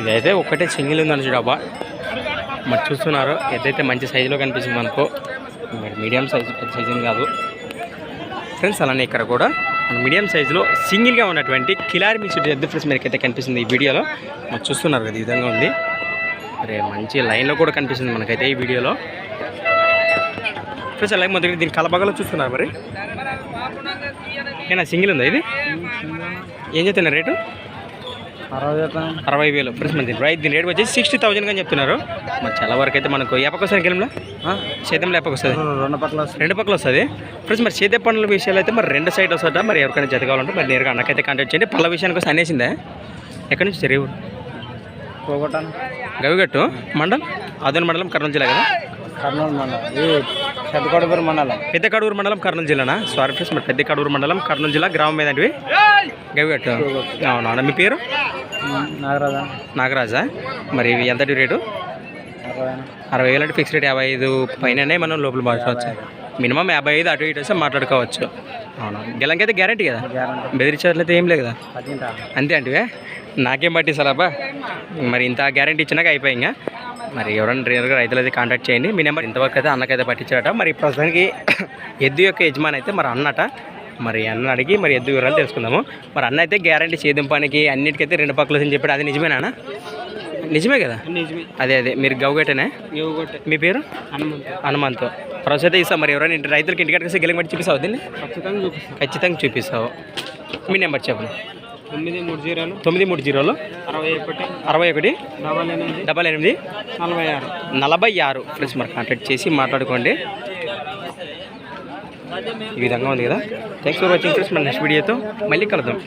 ఇదైతే ఒక్కటే సింగిల్ ఉందని చూడబ్బా మరి చూస్తున్నారు ఏదైతే మంచి సైజులో కనిపిస్తుంది మనకు. మరి మీడియం సైజు పెద్ద సైజు కాదు. ఫ్రెండ్స్ అలానే ఇక్కడ కూడా మీడియం సైజులో సింగిల్గా ఉన్నటువంటి కిలారి మిక్స్ ఎద్దు ఫ్రెండ్స్ మీకైతే కనిపిస్తుంది ఈ వీడియోలో. మరి చూస్తున్నారు కదా ఈ విధంగా ఉంది. మరి మంచి లైన్లో కూడా కనిపిస్తుంది మనకైతే ఈ వీడియోలో. ఫ్రెండ్స్ అలాగే మొదటి దీని కలబగలో చూస్తున్నారు మరి. ఏనా సింగిల్ ఉందా ఇది? ఏం చెప్తున్నారు రేటు? అరవై అరవై వేలు. ఫ్రెండ్స్ మన దీని రైట్ దీని రేట్ వచ్చేసి సిక్స్టీ థౌసండ్ అని చెప్తున్నారు. మరి చాలా వరకు అయితే మనకు ఎప్పకి వస్తుంది గెలంలో సేద్యంలో ఎప్పకి వస్తుంది? రెండు పట్ల రెండు పక్కల వస్తుంది ఫ్రెండ్స్ మరి సేద్య పనుల విషయాలు అయితే మరి రెండు సైడ్ వస్తుందా మరి ఎవరికైనా జత కావాలంటే మరి నేరుగా అన్నకైతే కాంటాక్ట్ చేయండి. పళ్ళ విషయానికి వస్తే అనేసిందే? ఎక్కడి నుంచి? చెరువు. పోగొట్టాను. గవిగట్టు మండల్? ఆదోని మండలం కర్నూలు జిల్లా కదా? కర్నూలు మండలం. ఇది పెద్దకొడపూరు మండలం. పెద్ద కడూరు మండలం కర్నూలు జిల్లానా? సారీ ఫ్రెండ్స్ మరి పెద్ద కడూరు మండలం కర్నూలు జిల్లా గ్రామం ఏదంటివి గవిగట్టు. అవునవునా మీ పేరు? నాగరాజా. నాగరాజా? మరి ఇవి ఎంత రేటు? అరవై వేలు అంటే ఫిక్స్ రేట్ యాభై ఐదు పైననే మనం లోపల మాట్లాడవచ్చు మినిమం యాభై ఐదు అటు ఇటు వస్తే మాట్లాడుకోవచ్చు. అవును? గెలంకైతే గ్యారంటీ కదా? బెదిరించేట్లయితే ఏం లేదు కదా? అంతే అంటే నాకేం పట్టి సలాబా? మరి ఇంత గ్యారంటీ ఇచ్చినాక అయిపోయి ఇంకా మరి ఎవరైనా రేరుగా రైతులు అయితే కాంటాక్ట్ చేయండి. మీ నెంబర్ ఇంతవరకు అయితే అన్నకైతే పట్టించారట. మరి ప్రస్తుతానికి ఎద్దు యొక్క యజమాని అయితే మరి అన్నట. మరి అన్న అడిగి మరి ఎద్దు వివరాలు తెలుసుకుందాము. మరి అన్న అయితే గ్యారంటీ చేదింపానికి అన్నిటికైతే రెండు పక్కలు అని చెప్పాడు. అది నిజమేనా అన్న? నిజమే కదా? నిజమే. అదే అదే. మీరు గౌగట్టేనే మీ పేరు? హనుమంతు. హనుమంతు. ప్రస్తుతం అయితే ఇస్తాం మరి ఎవరైనా ఇంటి రైతులకి వస్తే గెలికి బట్టి చూపిస్తావు దీన్ని? ఖచ్చితంగా చూపిస్తావు. మీ నెంబర్ చెప్పండి. తొమ్మిది మూడు జీరోలు. తొమ్మిది మూడు జీరోలు. అరవై ఒకటి. అరవై ఒకటి. డబల్ ఎనిమిది. డబల్ ఎనిమిది. నలభై ఆరు. నలభై ఆరు. ఫ్రెండ్స్ మరి కాంటాక్ట్ చేసి మాట్లాడుకోండి. ఈ విధంగా ఉంది కదా? థ్యాంక్స్ ఫర్ వాచింగ్ ఫ్రెండ్స్ మన నెక్స్ట్ వీడియోతో మళ్ళీ కలుద్దాం.